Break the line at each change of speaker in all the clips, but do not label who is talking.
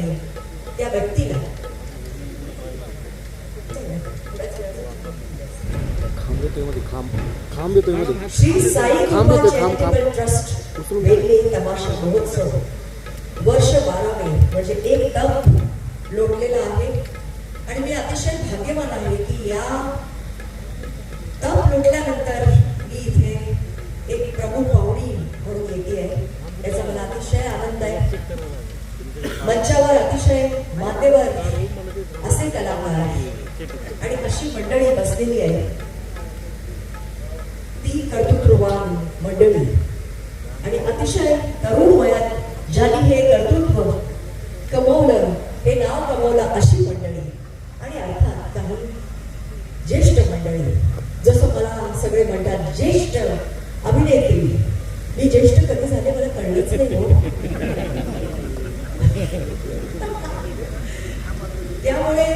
नाही त्या व्यक्तीला श्री साई
थांब
कृपा
इथे, थांब, थांब.
चॅरिटेबल ट्रस्ट वेगळे तमाशा महोत्सव वर्ष बारावे म्हणजे एक तप लोटलेला आहे. आणि मी अतिशय भाग्यवान आहे की या तप लोटल्यानंतर मी इथे एक प्रमुख पाहुणी म्हणून येते आहे. याचा मला अतिशय आनंद आहे. मंचावर अतिशय मान्यवर असे कलाकार आणि अशी मंडळी बसलेली आहे. ती कर्तृत्ववान मंडळी. आणि अतिशय तरुण वयात ज्यांनी हे कर्तृत्व कमवलं हे नाव कमवलं अशी मंडळी आणि अर्थात काही ज्येष्ठ मंडळी जसं मला सगळे म्हणतात ज्येष्ठ अभिनेत्री मी ज्येष्ठ कधी झाले मला कळलंच नाही हो. त्यामुळे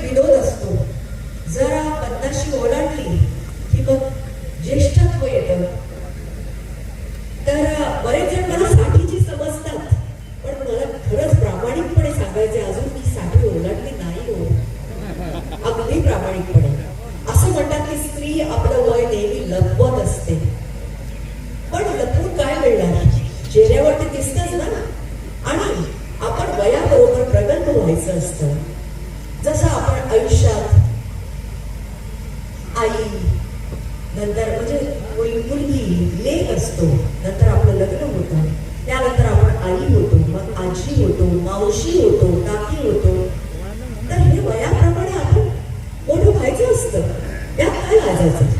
तो एक आई. नंतर म्हणजे मुल- मुलगी लेख असतो. नंतर आपलं लग्न होतं. त्यानंतर आपण आई होतो मग आजी होतो मावशी होतो काकी होतो. तर हे वयाप्रमाणे आपण मोठं व्हायचं असतं. त्यात काय लाजायचं?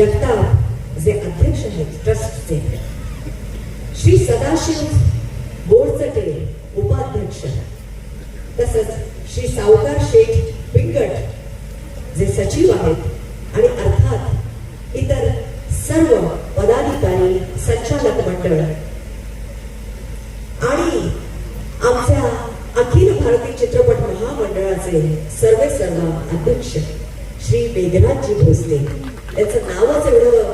जगताप जे अध्यक्ष आहेत ट्रस्टचे श्री सदाशिव बोरचटे उपाध्यक्ष. तसंच श्री सावकार शेठ पिंगट जे सचिव आहेत आणि अर्थात इतर सर्व पदाधिकारी संचालक मंडळ आणि आमच्या अखिल भारतीय चित्रपट महामंडळाचे सर्वे सर्व अध्यक्ष श्री मेघनाथजी भोसले याचं नावच एवढं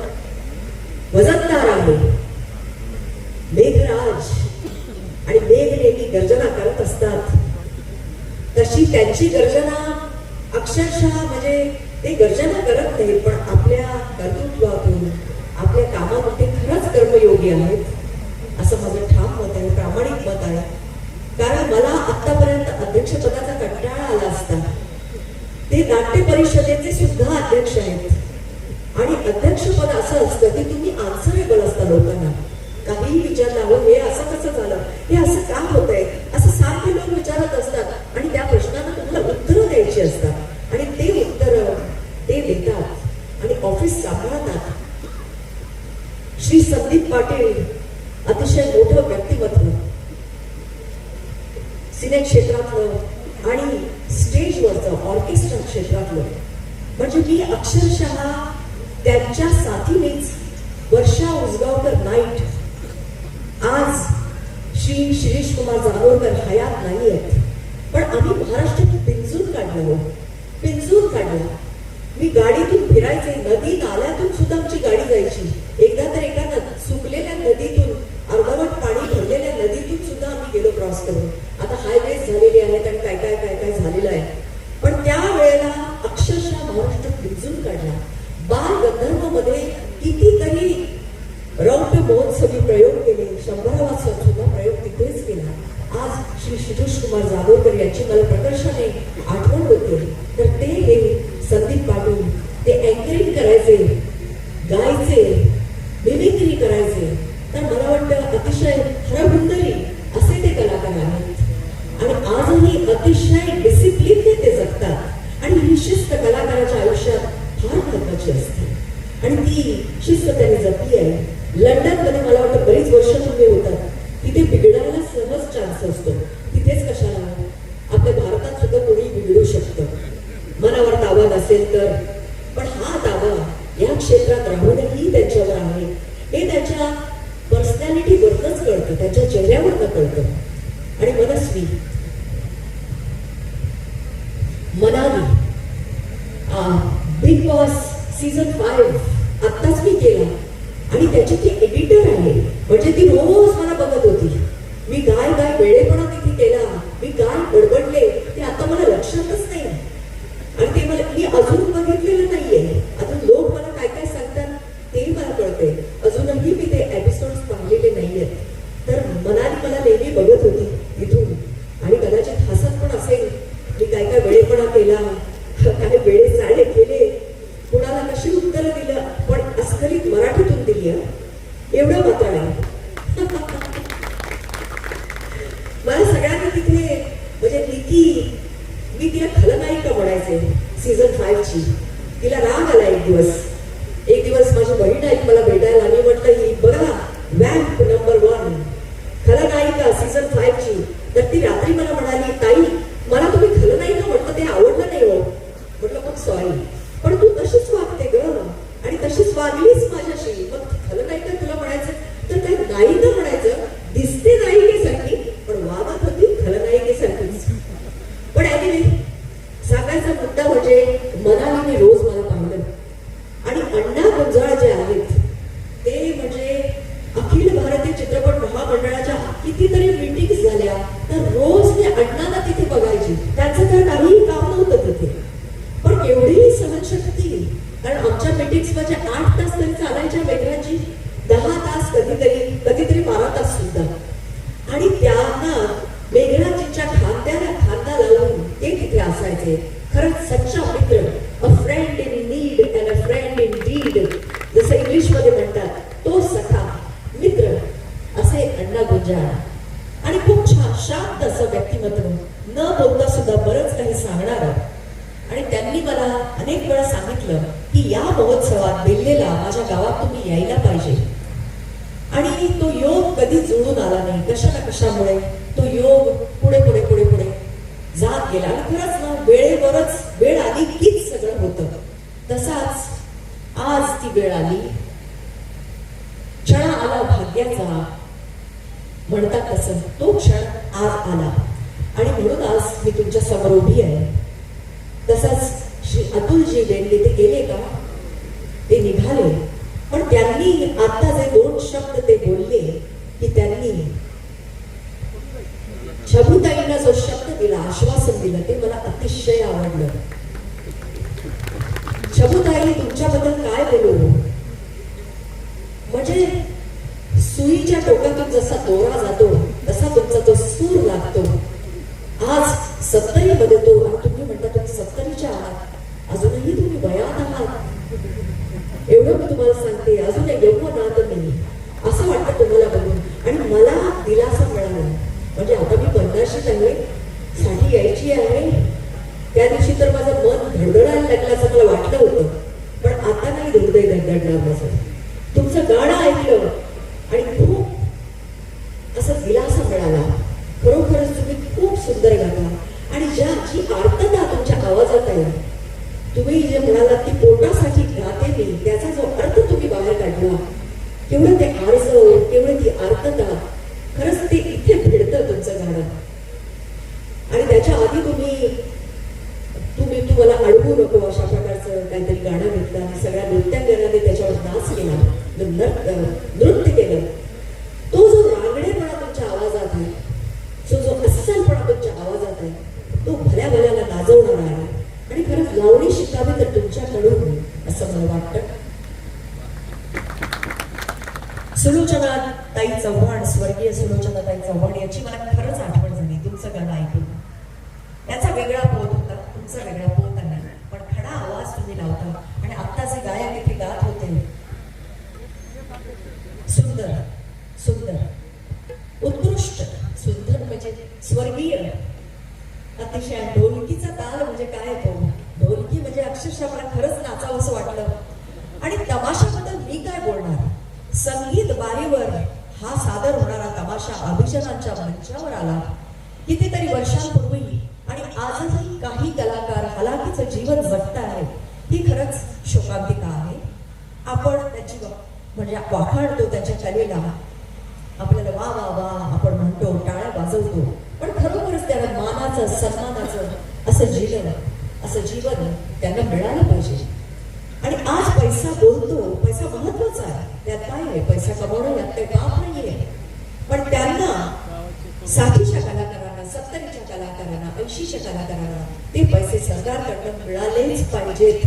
वजनदार आहे मेघराज आणि मेघ नेहमी गर्जना करत असतात. तशी त्यांची गर्जना अक्षरशः म्हणजे ते गर्जना करत नाहीत पण आपल्या कर्तृत्वातून आपल्या कामामध्ये खरंच कर्मयोगी आहेत असं माझं ठाम मत आहे प्रामाणिक मत आहे. कारण मला आतापर्यंत अध्यक्षपदाचा कंटाळा आला असता. ते नाट्य परिषदेचे सुद्धा अध्यक्ष आहेत. आणि अध्यक्षपद असं असतं की तुम्ही आन्सरेबल असता लोकांना. काहीही विचारलं हो हे असं कसं झालं हे असं का होतंय असं सारखे लोक विचारत असतात आणि त्या प्रश्नांना तुम्हाला उत्तरं द्यायची असतात आणि ते उत्तर ते देतात आणि ऑफिस सांभाळतात श्री संदीप पाटील अतिशय मोठं व्यक्तिमत्व सिने क्षेत्रातलं आणि स्टेजवरचं ऑर्केस्ट्रा क्षेत्रातलं म्हणजे मी अक्षरशः त्यांच्या साथीनेच वर्षा उजगावकर नाईट आज श्री शिरीष कुमार जागोरकर नाही आहेत. पण आम्ही महाराष्ट्रात पिंजून काढलं पिंजूर पिंजून काढलं. मी गाडीतून फिरायचे नदी नाल्यातून सुद्धा आमची गाडी जायची. एकदा तर एका सुकलेल्या नदीतून अर्धवट पाणी भरलेल्या नदीतून सुद्धा आम्ही गेलो क्रॉस करून. आता हायवेज झालेले आहेत आणि काय काय काय काय झालेलं आहे. पण त्या वेळेला अक्षरशः महाराष्ट्र भिजून काढला. बाल गंधर्वमध्ये कितीतरी रौप्य महोत्सवी प्रयोग केले. शंभरावा सुद्धा प्रयोग तिथेच आज श्री शिरीष कुमार जागोरकर यांची मला प्रकर्षाने या क्षेत्रात राहूनही त्यांच्यावर आहे. हे त्याच्या पर्सनॅलिटी वरच कळतं त्याच्या चेहऱ्यावरनं कळतं. आणि मनस्वी. Manali. Bigg Boss season five आत्ताच मी केला. आणि त्याची ती एडिटर आहे. म्हणजे ती रोज मला बघत होती. मी काय काय वेळेपणा तिथे केला. मी काय बडबडले. ते आता मला लक्षातच नाही. आणि ते मला मी अजून बघितलेलं नाहीये. अजूनही मी ते एपिसोड पाहिलेले नाहीयेत तर मनाली मला नेहमी बघत होती इथून आणि कदाचित हसत पण असेल मी काय काय वेळेपणा केला काय वेळे चाळे केले कुणाला कशी उत्तरं दिलं पण अस्खलित मराठीतून दिली हं. एवढं मात्र आहे मला सगळ्यांनी तिथे म्हणजे निकी मी तिला खलनायिका म्हणायचे सीझन फाईव्हची तिला राग आला एक दिवस एक दिवस माझी बहीण आई मला भेटायला मी म्हटलं ही बघा नंबर वन खलनायिका सीझन फाईव्हची तर ती रात्री मला म्हणाली ताई मला तुम्ही खलनायिका म्हटलं ते आवडलं नाही हो. म्हटलं मग सॉरी पण तू तशीच वागते ग. आणि तशीच वागलीच माझ्याशी. मग खलनायिका तुला म्हणायचं तर त्या नायिका म्हणायचं दिसते नायिकेसारखी पण वागत होती खलनायिकेसारखीच पण anyway, सांगायचा मुद्दा म्हणजे मनालीने रोज मला पाहिलं आणि अण्णा गुंजाळ जे आहेत ते म्हणजे अखिल भारतीय चित्रपट महामंडळाच्या कितीतरी मीटिंग झाल्या तर रोज मी अण्णांना तिथे बघायची. त्यांचं तर काहीही काम नव्हतं तिथे. पण एवढी सहनशक्ती कारण आमच्या मीटिंग्स म्हणजे आठ तास तरी चालायच्या वेगळ्याची. दहा तास कधीतरी कधीतरी बारा तास सुद्धा. आणि त्यांना मेघराजींच्या खांद्याला खांदा लावून ते तिथे असायचे. खरंच न बोलता सुद्धा बरंच काही सांगणार. आणि त्यांनी मला अनेक वेळा सांगितलं की या महोत्सवात बेल्लेला माझ्या गावात तुम्ही यायला पाहिजे. आणि तो योग कधी जुळून आला नाही कशा ना कशामुळे? तो योग पुढे पुढे पुढे पुढे जात गेला. आणि खरंच ना वेळेवरच वेळ आली कीच सगळं होतं. तसाच आज ती वेळ आली. क्षण आला भाग्याचा. म्हणतात तसं तो क्षण आज आला. आणि म्हणून आज मी तुमच्यासमोर उभी आहे. तसंच श्री अतुलजी बेंडे ते गेले का? ते निघाले. पण त्यांनी आता जे दोन शब्द ते बोलले की त्यांनी छबुताईंना जो शब्द दिला आश्वासन दिलं ते मला अतिशय आवडलं. छबुताई तुमच्याबद्दल काय बोलू? म्हणजे सुईच्या टोकातून जसा दोरा जातो तसा तुमचा तो सूर लागतो आज सत्तरी मध्ये तो आणि तुम्ही म्हणता तुम्ही सत्तरीच्या आहात. अजूनही तुम्ही वयात आहात. एवढं मी तुम्हाला सांगते अजून एक यौवनात केवढं ते आर्ज केवढं ती आर्तता खरंच चव्हाण स्वर्गीय सुलोचनाताई चव्हाण याची मला खरंच आठवण झाली तुमचं गाणं ऐकून. त्याचा वेगळा बोध होता तुमचा वेगळा बोध त्यांना पण खडा आवाज तुम्ही लावता. आणि आत्ता जे गायक इथे गात होते सुंदर सुंदर उत्कृष्ट सुंदर म्हणजे स्वर्गीय अतिशय ढोलकीचा ताल म्हणजे काय तो? ढोलकी म्हणजे अक्षरशः मला खरंच नाचावं असं वाटलं. आणि तमाशाबद्दल मी काय बोलणार? संगीत बारीवर हा सादर होणारा तमाशा अभिजनांच्या मंचावर आला. कितीतरी वर्षांपूर्वी आणि आजही काही कलाकार हलाखीचं जीवन जगत आहेत ही खरंच शोकांतिका आहे. आपण त्याची म्हणजे वाखाणतो त्याच्या कलेला. आपल्याला वा वा वा आपण म्हणतो टाळ्या वाजवतो. पण खरोखरच त्याला मानाचं सन्मानाचं असं जीवन असं जीवन त्यांना मिळालं पाहिजे. आणि आज पैसा बोलतो पैसा महत्त्वाचा आहे. त्यात काय आहे पैसा कमवणं यात काही पाप नाहीये. पण त्यांना साठीच्या कलाकारांना सत्तरीच्या कलाकारांना ऐंशीच्या कलाकारांना ते पैसे सरकारकडनं मिळालेच पाहिजेत.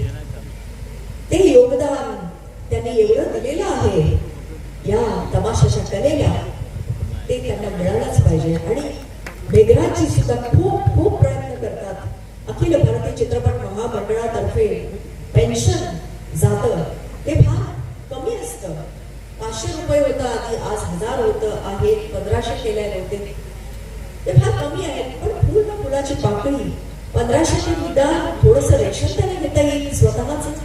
ते योगदान त्यांनी एवढं दिलेलं आहे या तमाशाच्या कलेला ते त्यांना मिळालंच पाहिजे. आणि मेघराजजी सुद्धा खूप खूप प्रयत्न करतात. अखिल भारतीय चित्रपट महामंडळातर्फे पेन्शन जातं. ते फार पाचशे रुपये होतं आधी आज हजार होतं. आहे पंधराशे केलेले होते. ते फार कमी आहे. पण पूर्ण फुलाची पाकळी पंधराशेचे निदान थोडस रेशन त्याला घेता येईल. स्वतःच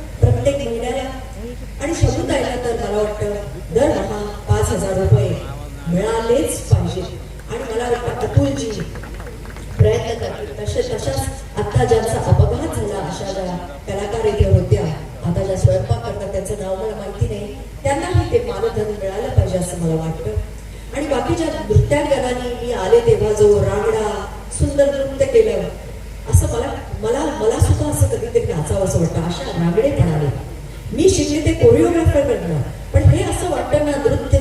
मी ते कोरिओग्राफर करणं पण हे असं वाटतं ना नृत्य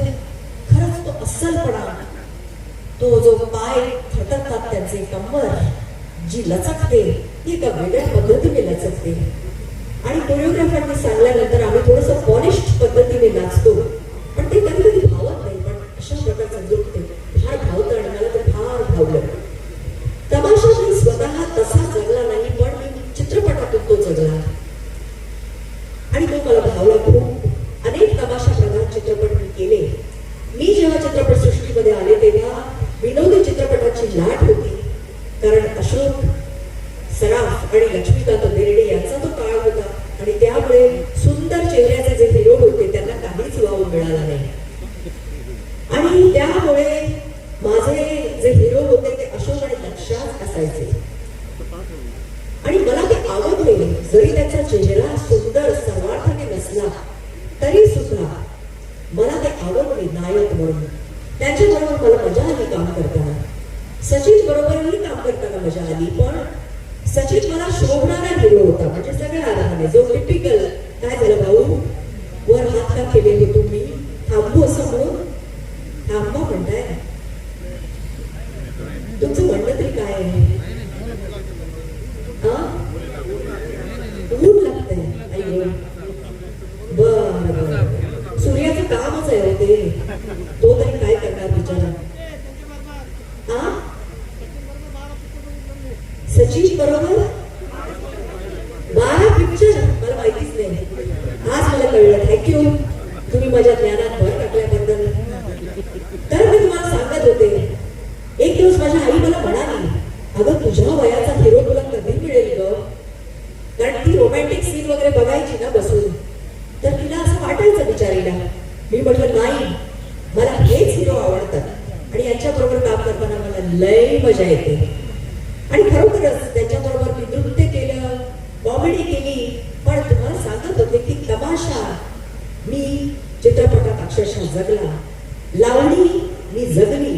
खरंच तो अस्सलपणा तो जो पाय थटकतात त्याचे कंबर जी लचकते ती एका वेगळ्या पद्धतीने लचकते. आणि कोरिओग्राफरने सांगल्यानंतर आम्ही थोडस पॉलिश पद्धतीने नाचतो. पण ते कधी मला मज़ा आली काम करताना. सचिन बरोबरही काम करताना मज़ा आली, पण सचिन मला शोभणारा हिरो होता, म्हणजे सगळ्या आधाराने जो टिपिकल काय झालं भाऊ? वर हात का केले तुम्ही? थांबू असं म्हणून? थांबा म्हणताय. सचिन बरोबर? बारा पिक्चर मला माहितीच नाही. आज मला कळलं. थँक्यू तुम्ही माझ्या ज्ञानात भर टाकल्याबद्दल तर मी तुम्हाला सांगत होते एक दिवस माझ्या आई मला म्हणाली अगं तुझ्या वयाचा हिरो तुला कधी मिळेल ग कारण ती रोमॅन्टिक सीन वगैरे बघायची ना बसून तर तिला असं वाटायचं बिचारीला मी म्हटलं नाही मला हेच हिरो आवडतात आणि यांच्याबरोबर काम करताना मला लय मजा येते आणि खरोखरच त्याच्याबरोबर मी नृत्य केलं कॉमेडी केली पण तुम्हाला सांगत होते की तमाशा मी चित्रपटात अक्षरशः जगला. लावणी मी जगली.